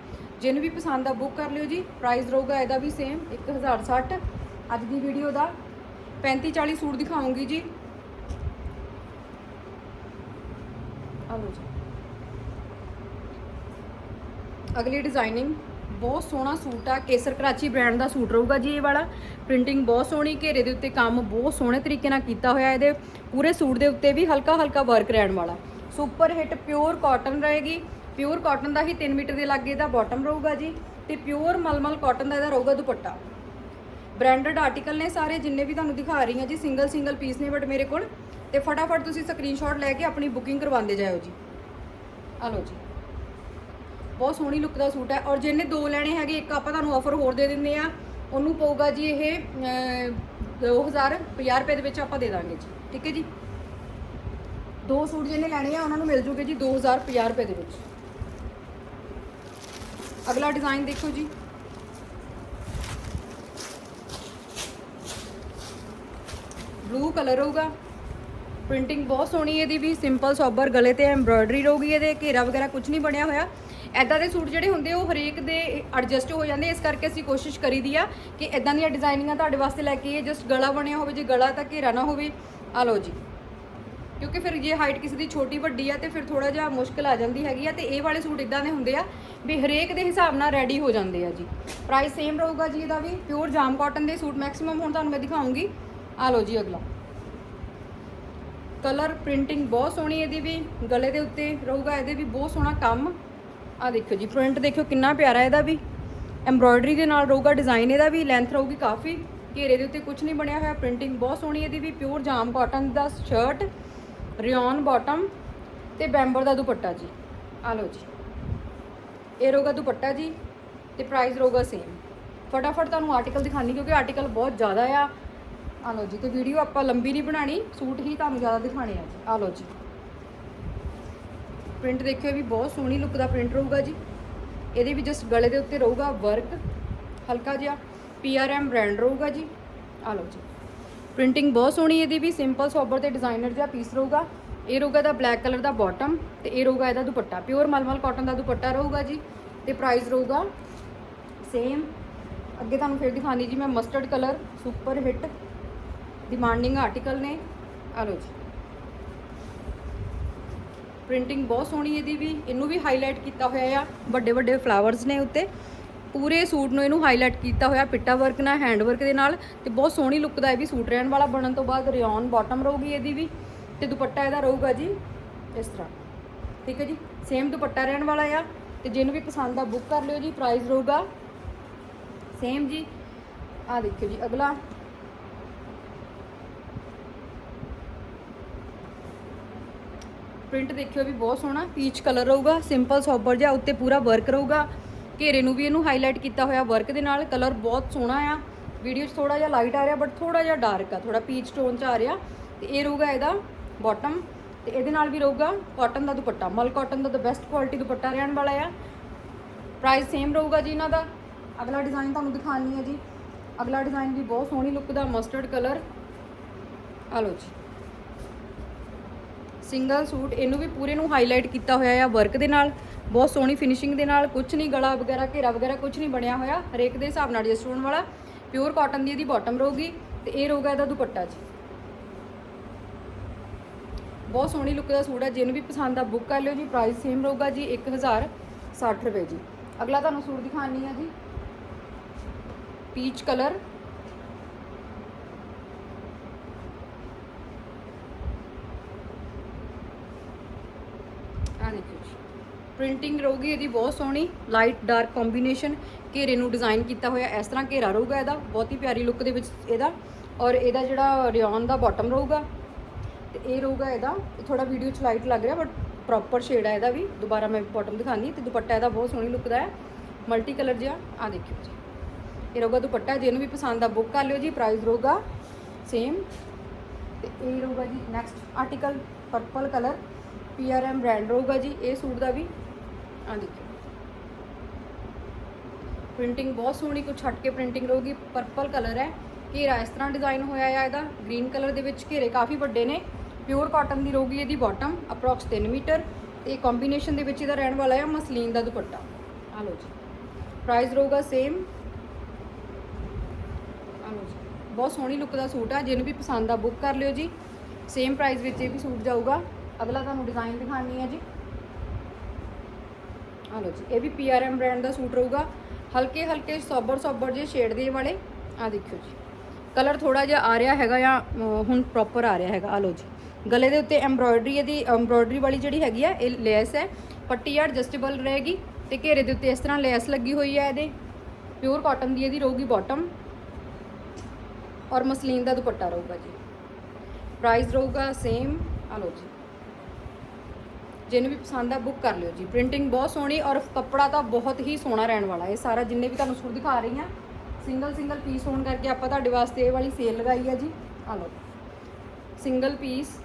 ਜਿਹਨੂੰ ਵੀ ਪਸੰਦ ਆ ਬੁੱਕ ਕਰ ਲਿਓ ਜੀ। ਪ੍ਰਾਈਸ ਰਹੂਗਾ ਇਹਦਾ ਵੀ ਸੇਮ 1060 ਅੱਜ ਦੀ ਵੀਡੀਓ ਦਾ 35 40 ਸੂਟ ਦਿਖਾਉਂਗੀ ਜੀ। ਆ ਲਓ ਜੀ। ਅਗਲੀ ਡਿਜ਼ਾਈਨਿੰਗ ਬਹੁਤ ਸੋਹਣਾ ਸੂਟ ਆ, ਕੇਸਰ ਕਰਾਚੀ ਬ੍ਰਾਂਡ ਦਾ ਸੂਟ ਰਹੂਗਾ ਜੀ ਇਹ ਵਾਲਾ। ਪ੍ਰਿੰਟਿੰਗ ਬਹੁਤ ਸੋਹਣੀ, ਘੇਰੇ ਦੇ ਉੱਤੇ ਕੰਮ ਬਹੁਤ ਸੋਹਣੇ ਤਰੀਕੇ ਨਾਲ ਕੀਤਾ ਹੋਇਆ ਇਹਦੇ। ਪੂਰੇ ਸੂਟ ਦੇ ਉੱਤੇ ਵੀ ਹਲਕਾ ਹਲਕਾ ਵਰਕ ਰਹਿਣ ਵਾਲਾ। ਸੁਪਰ ਹਿੱਟ ਪਿਓਰ ਕਾਟਨ ਰਹੇਗੀ। ਪਿਓਰ ਕਾਟਨ ਦਾ ਹੀ 3 ਮੀਟਰ ਦੇ ਲਾਗੇ ਦਾ ਬਾਟਮ ਰਹੂਗਾ ਜੀ ਤੇ ਪਿਓਰ ਮਲਮਲ ਕਾਟਨ ਦਾ ਇਹਦਾ ਰਹੂਗਾ ਦੁਪੱਟਾ। ਬ੍ਰਾਂਡਡ ਆਰਟੀਕਲ ਨੇ ਸਾਰੇ ਜਿੰਨੇ ਵੀ ਤੁਹਾਨੂੰ ਦਿਖਾ ਰਹੀ ਹਾਂ ਜੀ ਸਿੰਗਲ ਸਿੰਗਲ ਪੀਸ ਨੇ ਬਟ ਮੇਰੇ ਕੋਲ। ਤੇ ਫਟਾਫਟ ਤੁਸੀਂ ਸਕਰੀਨਸ਼ਾਟ ਲੈ ਕੇ ਆਪਣੀ ਬੁਕਿੰਗ ਕਰਵਾਉਂਦੇ ਜਾਇਓ ਜੀ। ਆ ਲਓ ਜੀ। ਬਹੁਤ ਸੋਹਣੀ ਲੁੱਕ ਦਾ ਸੂਟ ਹੈ ਔਰ ਜਿਹਨੇ ਦੋ ਲੈਣੇ ਹੈਗੇ ਇੱਕ ਆਪਾਂ ਤੁਹਾਨੂੰ ਆਫਰ ਹੋਰ ਦੇ ਦਿੰਦੇ ਆ ਉਹਨੂੰ ਪਊਗਾ ਜੀ ਇਹ ਅਹ, 2000 50 ਰੁਪਏ ਦੇ ਵਿੱਚ ਆਪਾਂ ਦੇ ਦਾਂਗੇ ਜੀ। ਠੀਕ ਹੈ ਜੀ? ਦੋ ਸੂਟ ਜਿਹਨੇ ਲੈਣੇ ਆ ਉਹਨਾਂ ਨੂੰ ਮਿਲ ਜੂਗੇ ਜੀ 2050 ਰੁਪਏ ਦੇ ਵਿੱਚ। ਅਗਲਾ ਡਿਜ਼ਾਈਨ ਦੇਖੋ ਜੀ। ਬਲੂ ਕਲਰ ਹੋਊਗਾ। ਪ੍ਰਿੰਟਿੰਗ ਬਹੁਤ ਸੋਹਣੀ ਇਹਦੀ ਵੀ ਸਿੰਪਲ ਸੋਬਰ ਗਲੇ ਤੇ ਐਮਬ੍ਰੋਇਡਰੀ ਰਹੂਗੀ ਇਹਦੇ ਘੇਰਾ ਵਗੈਰਾ ਕੁਝ ਨਹੀਂ ਬਣਿਆ ਹੋਇਆ। ਐਦਾਂ ਦੇ ਸੂਟ ਜਿਹੜੇ ਹੁੰਦੇ ਉਹ ਹਰੇਕ ਦੇ ਐਡਜਸਟ ਹੋ ਜਾਂਦੇ ਇਸ ਕਰਕੇ ਅਸੀਂ ਕੋਸ਼ਿਸ਼ ਕਰੀਦੀ ਆ ਕਿ ਐਦਾਂ ਦੀਆਂ ਡਿਜ਼ਾਈਨਿੰਗਾਂ ਤੁਹਾਡੇ ਵਾਸਤੇ ਲੈ ਕੇ ਜਸਟ ਗਲਾ ਬਣਿਆ ਹੋਵੇ, ਜੇ ਗਲਾ ਤਾਂ ਘੇਰਾ ਨਾ ਹੋਵੇ, ਆ ਲਓ ਜੀ। ਕਿਉਂਕਿ ਫਿਰ ਜੇ ਹਾਈਟ ਕਿਸੇ ਦੀ ਛੋਟੀ ਵੱਡੀ ਆ, ਤੇ ਫਿਰ ਥੋੜਾ ਜਿਹਾ ਮੁਸ਼ਕਲ ਆ ਜਾਂਦੀ ਹੈਗੀ ਆ, ਤੇ ਇਹ ਵਾਲੇ ਸੂਟ ਇਦਾਂ ਦੇ ਹੁੰਦੇ ਆ ਵੀ ਹਰੇਕ ਦੇ ਹਿਸਾਬ ਨਾਲ ਰੈਡੀ ਹੋ ਜਾਂਦੇ ਆ ਜੀ। ਪ੍ਰਾਈਸ ਸੇਮ ਰਹੂਗਾ ਜੀ ਇਹਦਾ ਵੀ। ਪਿਓਰ ਜਾਮ ਕਾਟਨ ਦੇ ਸੂਟ ਮੈਕਸਿਮਮ ਹੁਣ ਤੁਹਾਨੂੰ ਮੈਂ ਦਿਖਾਉਂਗੀ। ਆ ਲਓ ਜੀ ਅਗਲਾ। ਕਲਰ ਪ੍ਰਿੰਟਿੰਗ ਬਹੁਤ ਸੋਹਣੀ ਇਹਦੀ ਵੀ। ਗਲੇ ਦੇ ਉੱਤੇ ਰਹੂਗਾ, ਇਹਦੇ ਵੀ ਬਹੁਤ ਸੋਹਣਾ ਕੰਮ। ਆ ਦੇਖਿਓ ਜੀ ਪ੍ਰਿੰਟ ਦੇਖਿਓ ਕਿੰਨਾ ਪਿਆਰਾ ਇਹਦਾ ਵੀ। ਐਮਬ੍ਰੋਇਡਰੀ ਦੇ ਨਾਲ ਰਹੂਗਾ ਡਿਜ਼ਾਈਨ ਇਹਦਾ ਵੀ ਲੈਂਥ ਰਹੂਗੀ ਕਾਫੀ। ਘੇਰੇ ਦੇ ਉੱਤੇ ਕੁਝ ਨਹੀਂ ਬਣਿਆ ਹੋਇਆ ਪ੍ਰਿੰਟਿੰਗ ਬਹੁਤ ਸੋਹਣੀ ਇਹਦੀ ਵੀ ਪਿਓਰ ਜਾਮ ਕਾਟਨ ਦਾ ਸ਼ਰਟ ਰਿਓਨ ਬਾਟਮ ਤੇ ਬੈਂਬਰ ਦਾ ਦੁਪੱਟਾ ਜੀ। ਆ ਲਓ ਜੀ। ਇਹ ਰਹੂਗਾ ਦੁਪੱਟਾ ਜੀ ਤੇ ਪ੍ਰਾਈਸ ਰਹੂਗਾ ਸੇਮ ਫਟਾਫਟ ਤੁਹਾਨੂੰ ਆਰਟੀਕਲ ਦਿਖਾਣੀ ਕਿਉਂਕਿ ਆਰਟੀਕਲ ਬਹੁਤ ਜ਼ਿਆਦਾ ਆ। ਆ ਲਓ ਜੀ, ਤੇ ਵੀਡੀਓ ਆਪਾਂ ਲੰਬੀ ਨਹੀਂ ਬਣਾਣੀ ਸੂਟ ਹੀ ਤੁਹਾਨੂੰ ਜ਼ਿਆਦਾ ਦਿਖਾਣੇ ਆ ਜੀ। ਆ ਲਓ ਜੀ। ਪ੍ਰਿੰਟ ਦੇਖਿਓ ਵੀ ਬਹੁਤ ਸੋਹਣੀ ਲੁੱਕ ਦਾ ਪ੍ਰਿੰਟ ਰਹੂਗਾ ਜੀ। ਇਹਦੇ ਵੀ ਜਸਟ ਗਲੇ ਦੇ ਉੱਤੇ ਰਹੂਗਾ ਵਰਕ ਹਲਕਾ ਜਿਹਾ ਪੀਆਰਐਮ ਬ੍ਰਾਂਡ ਰਹੂਗਾ ਜੀ। ਆ ਲਓ ਜੀ। ਪ੍ਰਿੰਟਿੰਗ ਬਹੁਤ ਸੋਹਣੀ ਇਹਦੀ ਵੀ ਸਿੰਪਲ ਸੋਬਰ ਤੇ ਡਿਜ਼ਾਈਨਰ ਜਿਹਾ ਪੀਸ ਰਹੂਗਾ। ਇਹ ਰਹੂਗਾ ਦਾ ਬਲੈਕ ਕਲਰ ਦਾ ਬਾਟਮ ਤੇ ਇਹ ਰਹੂਗਾ ਇਹਦਾ ਦੁਪੱਟਾ। ਪਿਓਰ ਮਲਮਲ ਕਾਟਨ ਦਾ ਦੁਪੱਟਾ ਰਹੂਗਾ ਜੀ ਤੇ ਪ੍ਰਾਈਸ ਰਹੂਗਾ ਸੇਮ ਅੱਗੇ ਤੁਹਾਨੂੰ ਫਿਰ ਦਿਖਾਣੀ ਜੀ ਮੈਂ mustard colour super hit demanding article ਨੇ। ਆ ਲਓ ਜੀ। ਪ੍ਰਿੰਟਿੰਗ ਬਹੁਤ ਸੋਹਣੀ ਇਹਦੀ ਵੀ, ਇਹਨੂੰ ਵੀ ਹਾਈਲਾਈਟ ਕੀਤਾ ਹੋਇਆ ਆ। ਵੱਡੇ ਵੱਡੇ ਫਲਾਵਰਸ ਨੇ ਉੱਤੇ। ਪੂਰੇ ਸੂਟ ਨੂੰ ਇਹਨੂੰ ਹਾਈਲਾਈਟ ਕੀਤਾ ਹੋਇਆ, ਪਿੱਟਾ ਵਰਕ ਨਾਲ ਹੈਂਡ ਵਰਕ ਦੇ ਨਾਲ ਤੇ ਬਹੁਤ ਸੋਹਣੀ ਲੁੱਕ ਦਾ ਇਹ ਵੀ ਸੂਟ ਰਹਿਣ ਵਾਲਾ। ਬਣਨ ਤੋਂ ਬਾਅਦ ਰਿਓਨ ਬਾਟਮ ਰਹੂਗੀ ਇਹਦੀ ਵੀ ਤੇ ਦੁਪੱਟਾ ਇਹਦਾ ਰਹੂਗਾ ਜੀ ਇਸ ਤਰ੍ਹਾਂ। ਠੀਕ ਹੈ ਜੀ? ਸੇਮ ਦੁਪੱਟਾ ਰਹਿਣ ਵਾਲਾ ਆ ਤੇ ਜਿਹਨੂੰ ਵੀ ਪਸੰਦ ਆ ਬੁੱਕ ਕਰ ਲਿਓ ਜੀ ਪ੍ਰਾਈਸ ਰਹੂਗਾ। ਸੇਮ ਜੀ। ਆ ਦੇਖਿਓ ਜੀ, ਅਗਲਾ। ਪ੍ਰਿੰਟ ਦੇਖਿਓ ਵੀ ਬਹੁਤ ਸੋਹਣਾ ਪੀਚ ਕਲਰ ਰਹੂਗਾ ਸਿੰਪਲ ਸੋਬਰ ਜਿਹਾ ਉੱਤੇ ਪੂਰਾ ਵਰਕ ਰਹੂਗਾ। ਘੇਰੇ ਨੂੰ ਵੀ ਇਹਨੂੰ ਹਾਈਲਾਈਟ ਕੀਤਾ ਹੋਇਆ ਵਰਕ ਦੇ ਨਾਲ ਕਲਰ ਬਹੁਤ ਸੋਹਣਾ ਆ। ਵੀਡੀਓ 'ਚ ਥੋੜਾ ਜਿਹਾ ਲਾਈਟ ਆ ਰਿਹਾ ਬਟ ਥੋੜਾ ਜਿਹਾ ਡਾਰਕ ਆ ਥੋੜਾ ਪੀਚ ਟੋਨ 'ਚ ਆ ਰਿਹਾ। ਤੇ ਇਹ ਰਹੂਗਾ ਇਹਦਾ ਬਾਟਮ ਤੇ ਇਹਦੇ ਨਾਲ ਵੀ ਰਹੂਗਾ ਕਾਟਨ ਦਾ ਦੁਪੱਟਾ। ਮਲ ਕਾਟਨ ਦਾ ਬੈਸਟ ਕੁਆਲਿਟੀ ਦੁਪੱਟਾ ਰਹਿਣ ਵਾਲਾ ਆ। ਪ੍ਰਾਈਸ ਸੇਮ ਰਹੂਗਾ ਜੀ ਇਹਨਾਂ ਦਾ। ਅਗਲਾ ਡਿਜ਼ਾਈਨ ਤੁਹਾਨੂੰ ਦਿਖਾਣੀ ਹੈ ਜੀ। ਅਗਲਾ ਡਿਜ਼ਾਈਨ ਵੀ ਬਹੁਤ ਸੋਹਣੀ ਲੁੱਕ ਦਾ ਮਸਟਰਡ ਕਲਰ ਆ ਲਓ ਜੀ। ਸਿੰਗਲ ਸੂਟ, ਇਹਨੂੰ ਵੀ ਪੂਰੇ ਨੂੰ ਹਾਈਲਾਈਟ ਕੀਤਾ ਹੋਇਆ ਆ ਵਰਕ ਦੇ ਨਾਲ। ਬਹੁਤ ਸੋਹਣੀ ਫਿਨਿਸ਼ਿੰਗ ਦੇ ਨਾਲ ਕੁਝ ਨਹੀਂ ਗਲਾ ਵਗੈਰਾ, ਘੇਰਾ ਵਗੈਰਾ ਕੁਝ ਨਹੀਂ ਬਣਿਆ ਹੋਇਆ, ਹਰੇਕ ਦੇ ਹਿਸਾਬ ਨਾਲ ਐਡਜਸਟ ਹੋਣ ਵਾਲਾ। ਪਿਓਰ ਕਾਟਨ ਦੀ ਇਹਦੀ ਬਾਟਮ ਰਹੂਗੀ ਤੇ ਇਹ ਰਹੂਗਾ ਇਹਦਾ ਦੁਪੱਟਾ ਜੀ। ਬਹੁਤ ਸੋਹਣੀ ਲੁੱਕ ਦਾ ਸੂਟ ਹੈ ਜਿਹਨੂੰ ਵੀ ਪਸੰਦ ਆ ਬੁੱਕ ਕਰ ਲਿਓ ਜੀ ਪ੍ਰਾਈਸ ਸੇਮ ਰਹੂਗਾ ਜੀ 1060 ਰੁਪਏ ਜੀ। ਅਗਲਾ ਤੁਹਾਨੂੰ ਸੂਟ ਦਿਖਾਣੀ ਹੈ ਜੀ। ਪੀਚ ਕਲਰ ਆ ਦੇਖੋ ਜੀ ਪ੍ਰਿੰਟਿੰਗ ਰਹੂਗੀ, ਇਹਦੀ ਬਹੁਤ ਸੋਹਣੀ ਲਾਈਟ ਡਾਰਕ ਕੰਬੀਨੇਸ਼ਨ ਘੇਰੇ ਨੂੰ ਡਿਜ਼ਾਈਨ ਕੀਤਾ ਹੋਇਆ, ਇਸ ਤਰ੍ਹਾਂ ਘੇਰਾ ਰਹੂਗਾ ਇਹਦਾ, ਬਹੁਤ ਹੀ ਪਿਆਰੀ ਲੁੱਕ ਦੇ ਵਿੱਚ ਇਹਦਾ ਔਰ ਇਹਦਾ ਜਿਹੜਾ ਰਿਓਨ ਦਾ ਬਾਟਮ ਰਹੂਗਾ ਤੇ ਇਹ ਰਹੂਗਾ ਇਹਦਾ ਥੋੜਾ ਵੀਡੀਓ ਚ ਲਾਈਟ ਲੱਗ ਰਿਹਾ ਬਟ ਪ੍ਰੋਪਰ ਸ਼ੇਡ ਹੈ ਇਹਦਾ ਵੀ, ਦੁਬਾਰਾ ਮੈਂ ਬਾਟਮ ਦਿਖਾਣੀ ਤੇ ਦੁਪੱਟਾ ਇਹਦਾ ਬਹੁਤ ਸੋਹਣੀ ਲੁੱਕ ਦਾ ਹੈ ਮਲਟੀ ਕਲਰ ਜਿਹਾ ਆ ਦੇਖਿਓ ਜੀ। ਇਹ ਰਹੂਗਾ ਦੁਪੱਟਾ ਜਿਹਨੂੰ ਵੀ ਪਸੰਦ ਆ ਬੁੱਕ ਕਰ ਲਿਓ ਜੀ ਪ੍ਰਾਈਸ ਰਹੂਗਾ ਸੇਮ ਤੇ ਇਹ ਰਹੂਗਾ ਜੀ next article purple colour PRM brand ਰਹੂਗਾ ਜੀ, ਇਹ ਸੂਟ ਦਾ ਵੀ ਆ ਦੇਖੋ। ਪ੍ਰਿੰਟਿੰਗ ਬਹੁਤ ਸੋਹਣੀ ਕੁਝ ਹਟ ਕੇ ਪ੍ਰਿੰਟਿੰਗ ਰਹੂਗੀ। ਪਰਪਲ ਕਲਰ ਹੈ। ਘੇਰਾ ਇਸ ਤਰ੍ਹਾਂ ਡਿਜ਼ਾਈਨ ਹੋਇਆ ਆ ਇਹਦਾ। ਗ੍ਰੀਨ ਕਲਰ ਦੇ ਵਿੱਚ ਘੇਰੇ ਕਾਫੀ ਵੱਡੇ ਨੇ। ਪਿਓਰ ਕਾਟਨ ਦੀ ਰਹੂਗੀ ਇਹਦੀ ਬਾਟਮ ਅਪਰੋਕਸ 3 ਮੀਟਰ। ਤੇ ਕੰਬੀਨੇਸ਼ਨ ਦੇ ਵਿੱਚ ਇਹਦਾ ਰਹਿਣ ਵਾਲਾ ਹੈ ਮਸਲੀਨ ਦਾ ਦੁਪੱਟਾ। ਆ ਲਓ ਜੀ। ਪ੍ਰਾਈਸ ਰਹੂਗਾ ਸੇਮ ਆ ਲਓ ਜੀ। ਬਹੁਤ ਸੋਹਣੀ ਲੁੱਕ ਦਾ ਸੂਟ ਆ। ਜਿਹਨੂੰ ਵੀ ਪਸੰਦ ਆ ਬੁੱਕ ਕਰ ਲਿਓ ਜੀ। ਸੇਮ ਪ੍ਰਾਈਸ ਵਿੱਚ ਇਹ ਵੀ ਸੂਟ ਜਾਊਗਾ। ਅਗਲਾ ਤੁਹਾਨੂੰ ਡਿਜ਼ਾਈਨ ਦਿਖਾਣੀ ਹੈ ਜੀ। ਆ ਲਓ ਜੀ, ਇਹ ਵੀ ਪੀਆਰਐਮ ਬ੍ਰਾਂਡ ਦਾ ਸੂਟ ਰਹੂਗਾ। ਹਲਕੇ ਹਲਕੇ ਸੋਬਰ ਸੋਬਰ ਜਿਹੇ ਸ਼ੇਡ ਦੇ ਵਾਲੇ ਆ ਦੇਖਿਓ ਜੀ। ਕਲਰ ਥੋੜਾ ਜਿਹਾ ਆ ਰਿਹਾ ਹੈਗਾ ਜਾਂ ਹੁਣ ਪ੍ਰੋਪਰ ਆ ਰਿਹਾ ਹੈਗਾ ਆ ਲਓ ਜੀ। ਗਲੇ ਦੇ ਉੱਤੇ ਐਮਬ੍ਰੋਇਡਰੀ ਇਹਦੀ ਐਮਬ੍ਰੋਇਡਰੀ ਵਾਲੀ ਜਿਹੜੀ ਹੈਗੀ ਆ, ਇਹ ਲੈਸ ਹੈ। ਪੱਟੀ ਐਡਜਸਟੇਬਲ ਰਹੇਗੀ ਤੇ ਘੇਰੇ ਦੇ ਉੱਤੇ ਇਸ ਤਰ੍ਹਾਂ ਲੈਸ ਲੱਗੀ ਹੋਈ ਹੈ ਇਹਦੇ। ਪਿਓਰ ਕਾਟਨ ਦੀ ਇਹਦੀ ਰਹੂਗੀ ਬਾਟਮ ਔਰ ਮਸਲੀਨ ਦਾ ਦੁਪੱਟਾ ਰਹੂਗਾ ਜੀ। ਪ੍ਰਾਈਸ ਰਹੂਗਾ ਸੇਮ ਆ ਲਓ ਜੀ। ਜਿਹਨੂੰ ਵੀ ਪਸੰਦ ਆ ਬੁੱਕ ਕਰ ਲਿਓ ਜੀ। ਪ੍ਰਿੰਟਿੰਗ ਬਹੁਤ ਸੋਹਣੀ ਔਰ ਕੱਪੜਾ ਤਾਂ ਬਹੁਤ ਹੀ ਸੋਹਣਾ ਰਹਿਣ ਵਾਲਾ। ਇਹ ਸਾਰਾ ਜਿੰਨੇ ਵੀ ਤੁਹਾਨੂੰ ਸੂਟ ਦਿਖਾ ਰਹੀ ਆ ਸਿੰਗਲ ਸਿੰਗਲ ਪੀਸ ਹੋਣ ਕਰਕੇ ਆਪਾਂ ਤੁਹਾਡੇ ਵਾਸਤੇ ਇਹ ਵਾਲੀ ਸੇਲ ਲਗਾਈ ਆ ਜੀ। ਆ ਲਓ। ਸਿੰਗਲ ਪੀਸ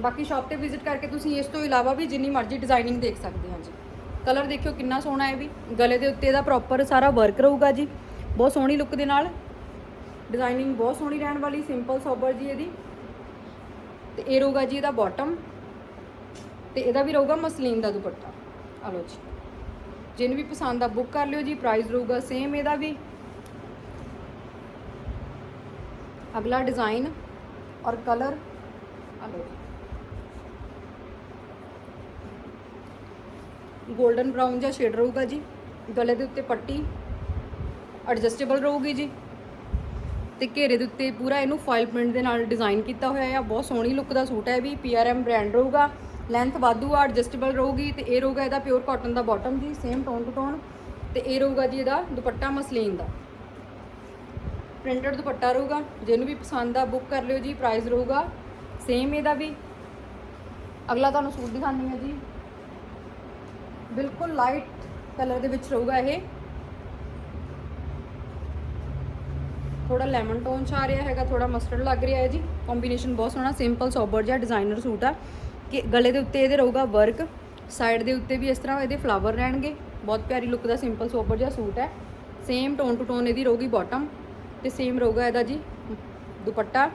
ਬਾਕੀ ਸ਼ਾਪ ਤੇ ਵਿਜ਼ਿਟ ਕਰਕੇ ਤੁਸੀਂ ਇਸ ਤੋਂ ਇਲਾਵਾ ਵੀ ਜਿੰਨੀ ਮਰਜ਼ੀ ਡਿਜ਼ਾਈਨਿੰਗ ਦੇਖ ਸਕਦੇ ਹਾਂ ਜੀ। ਕਲਰ ਦੇਖਿਓ ਕਿੰਨਾ ਸੋਹਣਾ ਹੈ ਵੀ। ਗਲੇ ਦੇ ਉੱਤੇ ਇਹਦਾ ਪ੍ਰੋਪਰ ਸਾਰਾ ਵਰਕ ਰਹੂਗਾ ਜੀ। ਬਹੁਤ ਸੋਹਣੀ ਲੁੱਕ ਦੇ ਨਾਲ। ਡਿਜ਼ਾਈਨਿੰਗ ਬਹੁਤ ਸੋਹਣੀ ਰਹਿਣ ਵਾਲੀ ਸਿੰਪਲ ਸੋਬਰ ਜੀ ਇਹਦੀ। ਤੇ ਇਹ ਰਹੂਗਾ ਜੀ ਇਹਦਾ ਬਾਟਮ ਤੇ ਇਹਦਾ ਵੀ ਰਹੂਗਾ ਮਸਲੀਨ ਦਾ ਦੁਪੱਟਾ। ਆ ਲਓ ਜੀ। ਜਿਹਨੂੰ ਵੀ ਪਸੰਦ ਆ ਬੁੱਕ ਕਰ ਲਿਓ ਜੀ ਪ੍ਰਾਈਸ ਰਹੂਗਾ ਸੇਮ ਇਹਦਾ ਵੀ। ਅਗਲਾ ਡਿਜ਼ਾਈਨ ਔਰ ਕਲਰ ਆ ਲਓ ਜੀ। 골ਡਨ ਬ੍ਰਾਊਨ ਜਿਹਾ ਸ਼ੇਡ ਰਹੂਗਾ ਜੀ, ਗਲੇ ਦੇ ਉੱਤੇ ਪੱਟੀ ਐਡਜਸਟੇਬਲ ਰਹੂਗੀ ਜੀ। ਤੇ ਘੇਰੇ ਦੇ ਉੱਤੇ ਪੂਰਾ ਇਹਨੂੰ ਫਾਈਲ ਪ੍ਰਿੰਟ ਦੇ ਨਾਲ ਡਿਜ਼ਾਈਨ ਕੀਤਾ ਹੋਇਆ ਆ ਬਹੁਤ ਸੋਹਣੀ ਲੁੱਕ ਦਾ ਸੂਟ ਹੈ ਇਹ ਵੀ। ਪੀਆਰਐਮ ਬ੍ਰਾਂਡ ਰਹੂਗਾ। ਲੈਂਥ ਵਾਧੂ ਆ ਐਡਜਸਟੇਬਲ ਰਹੂਗੀ ਤੇ ਇਹ ਰਹੂਗਾ ਇਹਦਾ ਪਿਓਰ ਕਾਟਨ ਦਾ ਬਾਟਮ ਜੀ ਸੇਮ ਟੋਨ ਟੂ ਟੋਨ ਤੇ ਇਹ ਰਹੂਗਾ ਜੀ ਇਹਦਾ ਦੁਪੱਟਾ ਮਸਲੀਨ ਦਾ। ਪ੍ਰਿੰਟਡ ਦੁਪੱਟਾ ਰਹੂਗਾ। ਜਿਹਨੂੰ ਵੀ ਪਸੰਦ ਆ ਬੁੱਕ ਕਰ ਲਿਓ ਜੀ ਪ੍ਰਾਈਸ ਰਹੂਗਾ। ਸੇਮ ਇਹਦਾ ਵੀ। ਅਗਲਾ ਤੁਹਾਨੂੰ ਸੂਟ ਦਿਖਾਉਂਦੀ ਹਾਂ ਜੀ। ਬਿਲਕੁਲ ਲਾਈਟ ਕਲਰ ਦੇ ਵਿੱਚ ਰਹੂਗਾ ਇਹ। ਥੋੜਾ ਲੈਮਨ ਟੋਨ ਚ ਆ ਰਿਹਾ ਹੈਗਾ ਥੋੜਾ ਮਸਟਰਡ ਲੱਗ ਰਿਹਾ ਹੈ ਜੀ। ਕੰਬੀਨੇਸ਼ਨ ਬਹੁਤ ਸੋਹਣਾ ਸਿੰਪਲ ਸੋਬਰ ਜਿਹਾ ਡਿਜ਼ਾਈਨਰ ਸੂਟ ਆ। ਕਿ ਗਲੇ ਦੇ ਉੱਤੇ ਇਹਦੇ ਰਹੂਗਾ ਵਰਕ ਸਾਈਡ ਦੇ ਉੱਤੇ ਵੀ ਇਸ ਤਰ੍ਹਾਂ ਇਹਦੇ ਫਲਾਵਰ ਰਹਿਣਗੇ। ਬਹੁਤ ਪਿਆਰੀ ਲੁੱਕ ਦਾ ਸਿੰਪਲ ਸੋਬਰ ਜਿਹਾ ਸੂਟ ਹੈ। ਸੇਮ ਟੋਨ ਟੂ ਟੋਨ ਇਹਦੀ ਰਹੂਗੀ ਬਾਟਮ ਤੇ ਸੇਮ ਰਹੂਗਾ ਇਹਦਾ ਜੀ ਦੁਪੱਟਾ।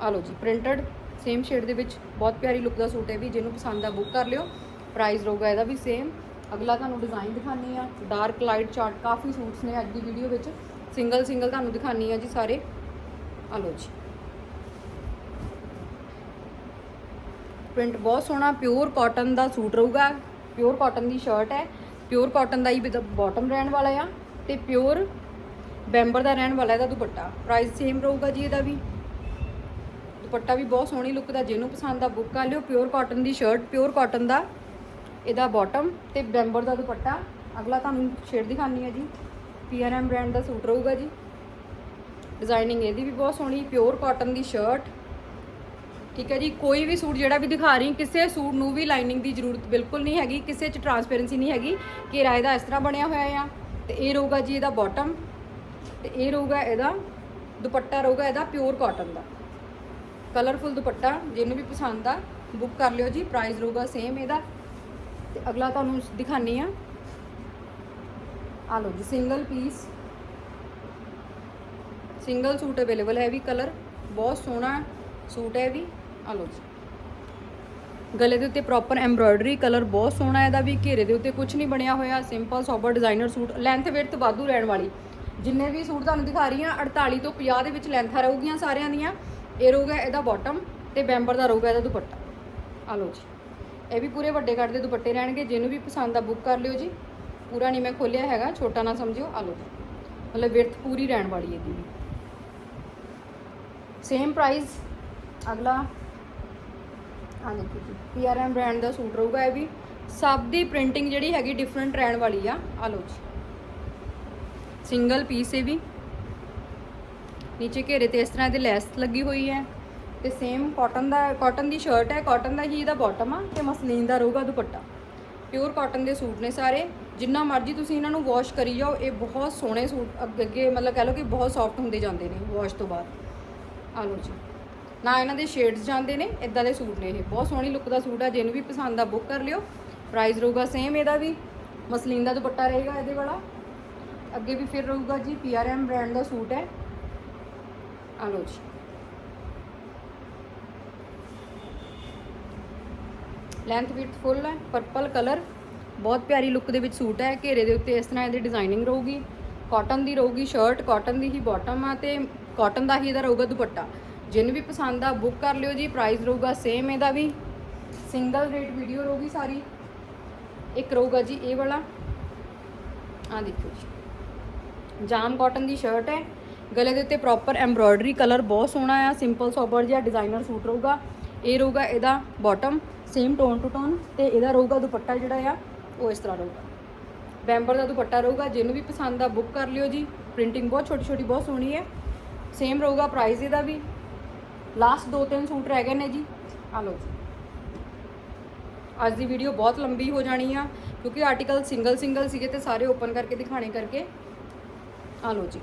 ਆ ਲਓ ਜੀ ਪ੍ਰਿੰਟਡ ਸੇਮ ਸ਼ੇਡ ਦੇ ਵਿੱਚ ਬਹੁਤ ਪਿਆਰੀ ਲੁੱਕ ਦਾ ਸੂਟ ਹੈ ਵੀ, ਜਿਹਨੂੰ ਪਸੰਦ ਆ ਬੁੱਕ ਕਰ ਲਿਓ। ਪ੍ਰਾਈਸ ਰਹੂਗਾ ਇਹਦਾ ਵੀ ਸੇਮ ਅਗਲਾ ਤੁਹਾਨੂੰ ਡਿਜ਼ਾਈਨ ਦਿਖਾਣੀ ਆ ਡਾਰਕ ਲਾਈਟ ਚਾਰਟ ਕਾਫੀ ਸੂਟਸ ਨੇ ਅੱਜ ਦੀ ਵੀਡੀਓ ਵਿੱਚ। ਸਿੰਗਲ ਸਿੰਗਲ ਤੁਹਾਨੂੰ ਦਿਖਾਣੀ ਆ ਜੀ ਸਾਰੇ। ਆ ਲਓ ਜੀ। ਪ੍ਰਿੰਟ ਬਹੁਤ ਸੋਹਣਾ ਪਿਓਰ ਕਾਟਨ ਦਾ ਸੂਟ ਰਹੂਗਾ। ਪਿਓਰ ਕਾਟਨ ਦੀ ਸ਼ਰਟ ਹੈ। ਪਿਓਰ ਕਾਟਨ ਦਾ ਹੀ ਬਾਟਮ ਰਹਿਣ ਵਾਲਾ ਆ ਤੇ ਪਿਓਰ ਬੈਂਬਰ ਦਾ ਰਹਿਣ ਵਾਲਾ ਇਹਦਾ ਦੁਪੱਟਾ। ਪ੍ਰਾਈਸ ਸੇਮ ਰਹੂਗਾ ਜੀ ਇਹਦਾ ਵੀ। ਦੁਪੱਟਾ ਵੀ ਬਹੁਤ ਸੋਹਣੀ ਲੁੱਕ ਦਾ, ਜਿਹਨੂੰ ਪਸੰਦ ਆ ਬੁੱਕ ਕਰ ਲਿਓ। ਪਿਓਰ ਕਾਟਨ ਦੀ ਸ਼ਰਟ ਪਿਓਰ ਕਾਟਨ ਦਾ ਇਹਦਾ ਬਾਟਮ ਤੇ ਬੈਂਬਰ ਦਾ ਦੁਪੱਟਾ। ਅਗਲਾ ਤੁਹਾਨੂੰ ਸ਼ੇਡ ਦਿਖਾਣੀ ਹੈ ਜੀ। ਪੀਆਰਐਮ ਬ੍ਰਾਂਡ ਦਾ ਸੂਟ ਰਹੂਗਾ ਜੀ। ਡਿਜ਼ਾਈਨਿੰਗ ਇਹਦੀ ਵੀ ਬਹੁਤ ਸੋਹਣੀ ਪਿਓਰ ਕਾਟਨ ਦੀ ਸ਼ਰਟ ਠੀਕ ਹੈ ਜੀ, ਕੋਈ ਵੀ ਸੂਟ ਜਿਹੜਾ ਵੀ ਦਿਖਾ ਰਹੀ, ਕਿਸੇ ਸੂਟ ਨੂੰ ਵੀ ਲਾਈਨਿੰਗ ਦੀ ਜ਼ਰੂਰਤ ਬਿਲਕੁਲ ਨਹੀਂ ਹੈਗੀ, ਕਿਸੇ 'ਚ ਟਰਾਂਸਪੇਰੈਂਸੀ ਨਹੀਂ ਹੈਗੀ ਕਿ ਰਾਏ ਦਾ ਇਸ ਤਰ੍ਹਾਂ ਬਣਿਆ ਹੋਇਆ ਆ। ਤੇ ਇਹ ਰਹੂਗਾ ਜੀ ਇਹਦਾ ਬਾਟਮ ਤੇ ਇਹ ਰਹੂਗਾ ਇਹਦਾ ਦੁਪੱਟਾ, ਰਹੂਗਾ ਇਹਦਾ ਪਿਓਰ ਕਾਟਨ ਦਾ। ਕਲਰਫੁਲ ਦੁਪੱਟਾ, ਜਿਹਨੂੰ ਵੀ ਪਸੰਦ ਆ ਬੁੱਕ ਕਰ ਲਿਓ ਜੀ ਪ੍ਰਾਈਸ ਰਹੂਗਾ ਸੇਮ ਇਹਦਾ। ਤੇ ਅਗਲਾ ਤੁਹਾਨੂੰ ਦਿਖਾਣੀ ਆ। ਆ ਲਓ ਜੀ single piece single suit available ਹੈ ਵੀ ਕਲਰ ਬਹੁਤ ਸੋਹਣਾ ਸੂਟ ਹੈ ਇਹ ਵੀ। ਆ ਲਓ ਜੀ। ਗਲੇ ਦੇ ਉੱਤੇ ਪ੍ਰੋਪਰ ਐਮਬ੍ਰੋਇਡਰੀ ਕਲਰ ਬਹੁਤ ਸੋਹਣਾ ਇਹਦਾ ਵੀ, ਘੇਰੇ ਦੇ ਉੱਤੇ ਕੁਝ ਨਹੀਂ ਬਣਿਆ ਹੋਇਆ simple sober designer suit length width ਵਾਧੂ ਰਹਿਣ ਵਾਲੀ। ਜਿੰਨੇ ਵੀ ਸੂਟ ਤੁਹਾਨੂੰ ਦਿਖਾ ਰਹੀ ਹਾਂ 48 ਤੋਂ 50 ਦੇ ਵਿੱਚ ਲੈਂਥਾਂ ਰਹੂਗੀਆਂ ਸਾਰਿਆਂ ਦੀਆਂ। ਇਹ ਰਹੂਗਾ ਇਹਦਾ ਬਾਟਮ ਤੇ ਬੈਂਬਰ ਦਾ ਰਹੂਗਾ ਇਹਦਾ ਦੁਪੱਟਾ। ਆ ਲਓ ਜੀ। ਇਹ ਵੀ ਪੂਰੇ ਵੱਡੇ ਕੱਟ ਦੇ ਦੁਪੱਟੇ ਰਹਿਣਗੇ, ਜਿਹਨੂੰ ਵੀ ਪਸੰਦ ਆ ਬੁੱਕ ਕਰ ਲਿਓ ਜੀ। ਪੂਰਾ ਨਹੀਂ ਮੈਂ ਖੋਲਿਆ ਹੈਗਾ, ਛੋਟਾ ਨਾ ਸਮਝਿਓ, ਆ ਲਓ। ਮਤਲਬ ਵਿਰਥ ਪੂਰੀ ਰਹਿਣ ਵਾਲੀ ਇਹਦੀ ਵੀ। ਸੇਮ ਪ੍ਰਾਈਸ ਅਗਲਾ। ਆ ਦੇਖੋ ਜੀ ਪੀਆਰਐਮ ਬ੍ਰਾਂਡ ਦਾ ਸੂਟ ਰਹੂਗਾ ਇਹ ਵੀ। ਸਭ ਦੀ ਪ੍ਰਿੰਟਿੰਗ ਜਿਹੜੀ ਹੈਗੀ ਡਿਫਰੈਂਟ ਰਹਿਣ ਵਾਲੀ ਆ ਆ ਲਓ ਜੀ। ਸਿੰਗਲ ਪੀਸ ਇਹ ਵੀ। ਨੀਚੇ ਘੇਰੇ ਤੇ ਇਸ ਤਰ੍ਹਾਂ ਇਹਦੇ ਲੈਸ ਲੱਗੀ ਹੋਈ ਹੈ। ਤੇ ਸੇਮ ਕਾਟਨ ਦਾ ਕਾਟਨ ਦੀ ਸ਼ਰਟ ਹੈ ਕਾਟਨ ਦਾ ਹੀ ਇਹਦਾ ਬਾਟਮ ਆ, ਤੇ ਮਸਲੀਨ ਦਾ ਰਹੂਗਾ ਦੁਪੱਟਾ। ਪਿਓਰ ਕਾਟਨ ਦੇ ਸੂਟ ਨੇ ਸਾਰੇ। ਜਿੰਨਾ ਮਰਜ਼ੀ ਤੁਸੀਂ ਇਹਨਾਂ ਨੂੰ ਵਾਸ਼ ਕਰੀ ਜਾਓ, ਇਹ ਬਹੁਤ ਸੋਹਣੇ ਸੂਟ ਅੱਗੇ ਅੱਗੇ ਮਤਲਬ ਕਹਿ ਲਓ ਕਿ ਬਹੁਤ ਸੌਫਟ ਹੁੰਦੇ ਜਾਂਦੇ ਨੇ ਵਾਸ਼ ਤੋਂ ਬਾਅਦ। ਆ ਲਓ ਜੀ। ਨਾ ਇਹਨਾਂ ਦੇ ਸ਼ੇਡਸ ਜਾਂਦੇ ਨੇ ਇਦਾਂ ਦੇ ਸੂਟ ਨੇ ਇਹ। ਬਹੁਤ ਸੋਹਣੀ ਲੁੱਕ ਦਾ ਸੂਟ ਆ, ਜਿਹਨੂੰ ਵੀ ਪਸੰਦ ਆ ਬੁੱਕ ਕਰ ਲਿਓ। ਪ੍ਰਾਈਸ ਰਹੂਗਾ ਸੇਮ ਇਹਦਾ ਵੀ। ਮਸਲੀਨ ਦਾ ਦੁਪੱਟਾ ਰਹੇਗਾ ਇਹਦੇ ਵਾਲਾ। ਅੱਗੇ ਵੀ ਫਿਰ ਰਹੂਗਾ ਜੀ ਪੀਆਰਐਮ ਬ੍ਰਾਂਡ ਦਾ ਸੂਟ ਹੈ। ਆ ਲਓ ਜੀ। ਲੈਂਥ ਵਿਡਥ ਫੁੱਲ ਹੈ ਪਰਪਲ ਕਲਰ ਬਹੁਤ ਪਿਆਰੀ ਲੁੱਕ ਦੇ ਵਿੱਚ ਸੂਟ ਹੈ, ਘੇਰੇ ਦੇ ਉੱਤੇ ਇਸ ਤਰ੍ਹਾਂ ਇਹਦੀ ਡਿਜ਼ਾਈਨਿੰਗ ਰਹੂਗੀ। ਕਾਟਨ ਦੀ ਰਹੂਗੀ ਸ਼ਰਟ ਕਾਟਨ ਦੀ ਹੀ ਬਾਟਮ ਆ ਤੇ ਕਾਟਨ ਦਾ ਹੀ ਇਹਦਾ ਰਹੂਗਾ ਦੁਪੱਟਾ। ਜਿਹਨੂੰ ਵੀ ਪਸੰਦ ਆ ਬੁੱਕ ਕਰ ਲਿਓ ਜੀ ਪ੍ਰਾਈਸ ਰਹੂਗਾ ਸੇਮ ਇਹਦਾ ਵੀ। ਸਿੰਗਲ ਰੇਟ ਵੀਡੀਓ ਰਹੂਗੀ ਸਾਰੀ। ਇੱਕ ਰਹੂਗਾ ਜੀ ਇਹ ਵਾਲਾ। ਆ ਦੇਖੋ ਜੀ। ਜਾਮ ਕਾਟਨ ਦੀ ਸ਼ਰਟ ਹੈ। ਗਲੇ ਦੇ ਉੱਤੇ ਪ੍ਰੋਪਰ ਐਮਬ੍ਰੋਇਡਰੀ ਕਲਰ ਬਹੁਤ ਸੋਹਣਾ ਆ ਸਿੰਪਲ ਸੋਬਰ ਜਿਹਾ ਡਿਜ਼ਾਈਨਰ ਸੂਟ ਰਹੂਗਾ। ਇਹ ਰਹੂਗਾ ਇਹਦਾ bottom same tone to tone ਤੇ ਇਹਦਾ ਰਹੂਗਾ ਦੁਪੱਟਾ ਜਿਹੜਾ ਆ। ਉਹ ਇਸ ਤਰ੍ਹਾਂ ਰਹੂਗਾ। ਬੈਂਬਰ ਦਾ ਦੁਪੱਟਾ ਰਹੂਗਾ, ਜਿਹਨੂੰ ਵੀ ਪਸੰਦ ਆ ਬੁੱਕ ਕਰ ਲਿਓ ਜੀ। ਪ੍ਰਿੰਟਿੰਗ ਬਹੁਤ ਛੋਟੀ ਛੋਟੀ ਬਹੁਤ ਸੋਹਣੀ ਹੈ। ਸੇਮ ਰਹੂਗਾ ਪ੍ਰਾਈਸ ਇਹਦਾ ਵੀ। ਲਾਸਟ ਦੋ ਤਿੰਨ ਸੂਟ ਰਹਿ ਗਏ ਨੇ ਜੀ। ਆ ਲਓ ਜੀ। ਅੱਜ ਦੀ ਵੀਡੀਓ ਬਹੁਤ ਲੰਬੀ ਹੋ ਜਾਣੀ ਆ, ਕਿਉਂਕਿ ਆਰਟੀਕਲ ਸਿੰਗਲ ਸਿੰਗਲ ਸੀਗੇ ਤੇ ਸਾਰੇ ਓਪਨ ਕਰਕੇ ਦਿਖਾਣੇ ਕਰਕੇ। ਆ ਲਓ ਜੀ।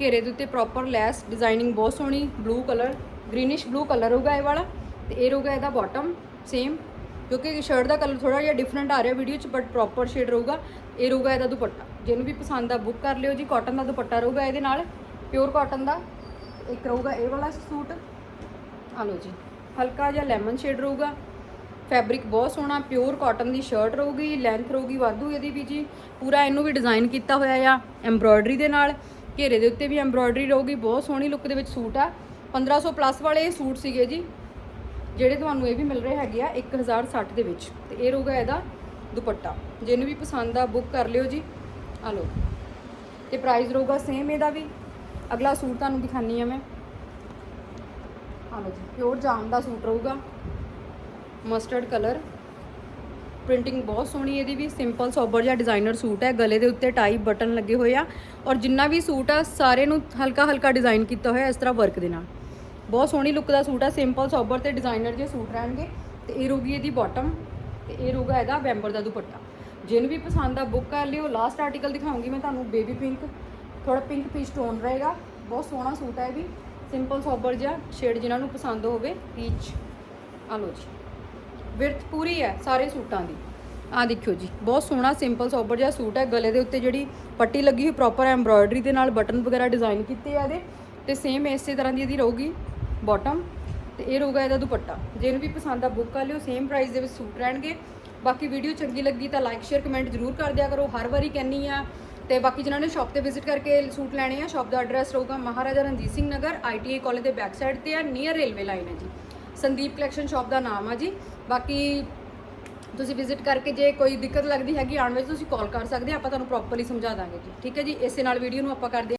ਘੇਰੇ ਦੇ ਉੱਤੇ ਪ੍ਰੋਪਰ ਲੈਸ ਡਿਜ਼ਾਈਨਿੰਗ ਬਹੁਤ ਸੋਹਣੀ blue colour greenish blue colour ਹੋਊਗਾ ਇਹ ਵਾਲਾ। ਤੇ ਇਹ ਰਹੂਗਾ ਇਹਦਾ ਬਾਟਮ ਸੇਮ ਕਿਉਂਕਿ ਸ਼ਰਟ ਦਾ ਕਲਰ ਥੋੜਾ ਜਿਹਾ ਡਿਫਰੈਂਟ ਆ ਰਿਹਾ ਵੀਡੀਓ 'ਚ ਬਟ ਪ੍ਰੋਪਰ ਸ਼ੇਡ ਰਹੂਗਾ। ਇਹ ਰਹੂਗਾ ਇਹਦਾ ਦੁਪੱਟਾ। ਜਿਹਨੂੰ ਵੀ ਪਸੰਦ ਆ ਬੁੱਕ ਕਰ ਲਿਓ ਜੀ। ਕਾਟਨ ਦਾ ਦੁਪੱਟਾ ਰਹੂਗਾ ਇਹਦੇ ਨਾਲ। ਪਿਓਰ ਕਾਟਨ ਦਾ। ਇੱਕ ਰਹੂਗਾ ਇਹ ਵਾਲਾ ਸੂਟ। ਆ ਲਓ ਜੀ। ਹਲਕਾ ਜਿਹਾ ਲੈਮਨ ਸ਼ੇਡ ਰਹੂਗਾ। ਫੈਬਰਿਕ ਬਹੁਤ ਸੋਹਣਾ ਪਿਓਰ ਕਾਟਨ ਦੀ ਸ਼ਰਟ ਰਹੂਗੀ ਲੈਂਥ ਰਹੂਗੀ ਵਾਧੂ ਇਹਦੀ ਵੀ ਜੀ। ਪੂਰਾ ਇਹਨੂੰ ਵੀ ਡਿਜ਼ਾਈਨ ਕੀਤਾ ਹੋਇਆ ਆ ਐਮਬ੍ਰੋਇਡਰੀ ਦੇ ਨਾਲ। ਘੇਰੇ ਦੇ ਉੱਤੇ ਵੀ ਐਮਬ੍ਰੋਇਡਰੀ ਰਹੂਗੀ। ਬਹੁਤ ਸੋਹਣੀ ਲੁੱਕ ਦੇ ਵਿੱਚ ਸੂਟ ਆ। 1500 ਪਲੱਸ ਵਾਲੇ ਸੂਟ ਸੀਗੇ ਜੀ। ਜਿਹੜੇ ਤੁਹਾਨੂੰ ਇਹ ਵੀ ਮਿਲ ਰਹੇ ਹੈਗੇ ਆ 1060 ਦੇ ਵਿੱਚ। ਤੇ ਇਹ ਰਹੂਗਾ ਇਹਦਾ ਦੁਪੱਟਾ। ਜਿਹਨੂੰ ਵੀ ਪਸੰਦ ਆ ਬੁੱਕ ਕਰ ਲਿਓ ਜੀ। ਆ ਲਓ। ਤੇ ਪ੍ਰਾਈਸ ਰਹੂਗਾ ਸੇਮ ਇਹਦਾ ਵੀ। ਅਗਲਾ ਸੂਟ ਤੁਹਾਨੂੰ ਦਿਖਾਨੀ ਆ ਮੈਂ। ਆ ਲਓ ਜੀ। ਪਿਓਰ ਜਾਮ ਦਾ ਸੂਟ ਰਹੂਗਾ। ਮਸਟਰਡ ਕਲਰ ਪ੍ਰਿੰਟਿੰਗ ਬਹੁਤ ਸੋਹਣੀ ਇਹਦੀ ਵੀ। ਸਿੰਪਲ ਸੋਬਰ ਜਿਹਾ ਡਿਜ਼ਾਈਨਰ ਸੂਟ ਹੈ। ਗਲੇ ਦੇ ਉੱਤੇ ਟਾਈ ਬਟਨ ਲੱਗੇ ਹੋਏ ਆ। ਔਰ ਜਿੰਨਾ ਵੀ ਸੂਟ ਆ, ਸਾਰੇ ਨੂੰ ਹਲਕਾ ਹਲਕਾ ਡਿਜ਼ਾਈਨ ਕੀਤਾ ਹੋਇਆ ਇਸ ਤਰ੍ਹਾਂ ਵਰਕ ਦੇ ਨਾਲ। ਬਹੁਤ ਸੋਹਣੀ ਲੁੱਕ ਦਾ ਸੂਟ ਆ ਸਿੰਪਲ ਸੋਬਰ ਤੇ ਡਿਜ਼ਾਈਨਰ ਜਿਹੇ ਸੂਟ ਰਹਿਣਗੇ। ਤੇ ਇਹ ਰਹੂਗੀ ਇਹਦੀ ਬਾਟਮ ਤੇ ਇਹ ਰਹੂਗਾ ਇਹਦਾ ਬੈਂਬਰ ਦਾ ਦੁਪੱਟਾ। ਜਿਹਨੂੰ ਵੀ ਪਸੰਦ ਆ ਬੁੱਕ ਕਰ ਲਿਓ। ਲਾਸਟ ਆਰਟੀਕਲ ਦਿਖਾਉਂਗੀ ਮੈਂ ਤੁਹਾਨੂੰ ਬੇਬੀ ਪਿੰਕ ਥੋੜਾ ਪਿੰਕ ਪੀਚ ਟੋਨ ਰਹੇਗਾ। ਬਹੁਤ ਸੋਹਣਾ ਸੂਟ ਹੈ ਇਹ ਵੀ। ਸਿੰਪਲ ਸੋਬਰ ਜਿਹਾ ਸ਼ੇਡ ਜਿਨ੍ਹਾਂ ਨੂੰ ਪਸੰਦ ਹੋਵੇ ਪੀਚ ਆ ਲਓ ਜੀ। ਵਿਰਥ ਪੂਰੀ ਹੈ ਸਾਰੇ ਸੂਟਾਂ ਦੀ। ਆ ਦੇਖਿਓ ਜੀ, ਬਹੁਤ ਸੋਹਣਾ ਸਿੰਪਲ ਸੋਬਰ ਜਿਹਾ ਸੂਟ ਹੈ। ਗਲੇ ਦੇ ਉੱਤੇ ਜਿਹੜੀ ਪੱਟੀ ਲੱਗੀ ਹੋਈ ਪ੍ਰੋਪਰ ਐਮਬ੍ਰੋਇਡਰੀ ਦੇ ਨਾਲ ਬਟਨ ਵਗੈਰਾ ਡਿਜ਼ਾਈਨ ਕੀਤੇ ਆ ਇਹਦੇ। ਤੇ ਸੇਮ ਇਸੇ ਤਰ੍ਹਾਂ ਦੀ ਇਹਦੀ ਰਹੂਗੀ। ਬਾਟਮ ਤੇ ਇਹ ਰਹੂਗਾ ਇਹਦਾ ਦੁਪੱਟਾ। ਜਿਹਨੂੰ ਵੀ ਪਸੰਦ ਆ ਬੁੱਕ ਕਰ ਲਿਓ ਸੇਮ ਪ੍ਰਾਈਸ ਦੇ ਵਿੱਚ ਸੂਟ ਰਹਿਣਗੇ। ਬਾਕੀ ਵੀਡੀਓ ਚੰਗੀ ਲੱਗੀ ਤਾਂ ਲਾਈਕ ਸ਼ੇਅਰ ਕਮੈਂਟ ਜ਼ਰੂਰ ਕਰ ਦਿਆ ਕਰੋ। ਹਰ ਵਾਰੀ ਕਹਿੰਨੀ ਆ, ਤੇ ਬਾਕੀ ਜਿਨ੍ਹਾਂ ਨੇ ਸ਼ਾਪ ਤੇ ਵਿਜ਼ਿਟ ਕਰਕੇ ਸੂਟ ਲੈਣੇ ਆ ਸ਼ਾਪ ਦਾ ਐਡਰੈਸ ਰਹੂਗਾ ਮਹਾਰਾਜਾ ਰਣਜੀਤ ਸਿੰਘ ਨਗਰ ਆਈਟੀਆਈ ਕਾਲਜ ਦੇ ਬੈਕ ਸਾਈਡ ਤੇ ਆ ਨੀਅਰ ਰੇਲਵੇ ਲਾਈਨ ਹੈ ਜੀ। ਸੰਦੀਪ ਕਲੈਕਸ਼ਨ ਸ਼ਾਪ ਦਾ ਨਾਮ ਆ ਜੀ। ਬਾਕੀ ਤੁਸੀਂ ਵਿਜ਼ਿਟ ਕਰਕੇ ਜੇ ਕੋਈ ਦਿੱਕਤ ਲੱਗਦੀ ਹੈਗੀ, ਆਉਣ ਵਿੱਚ ਤੁਸੀਂ ਕਾਲ ਕਰ ਸਕਦੇ ਆ, ਆਪਾਂ ਤੁਹਾਨੂੰ ਪ੍ਰੋਪਰਲੀ ਸਮਝਾ ਦਾਂਗੇ ਜੀ। ਠੀਕ ਹੈ ਜੀ? ਇਸੇ ਨਾਲ ਵੀਡੀਓ ਨੂੰ ਆਪਾਂ ਕਰਦੇ ਹਾਂ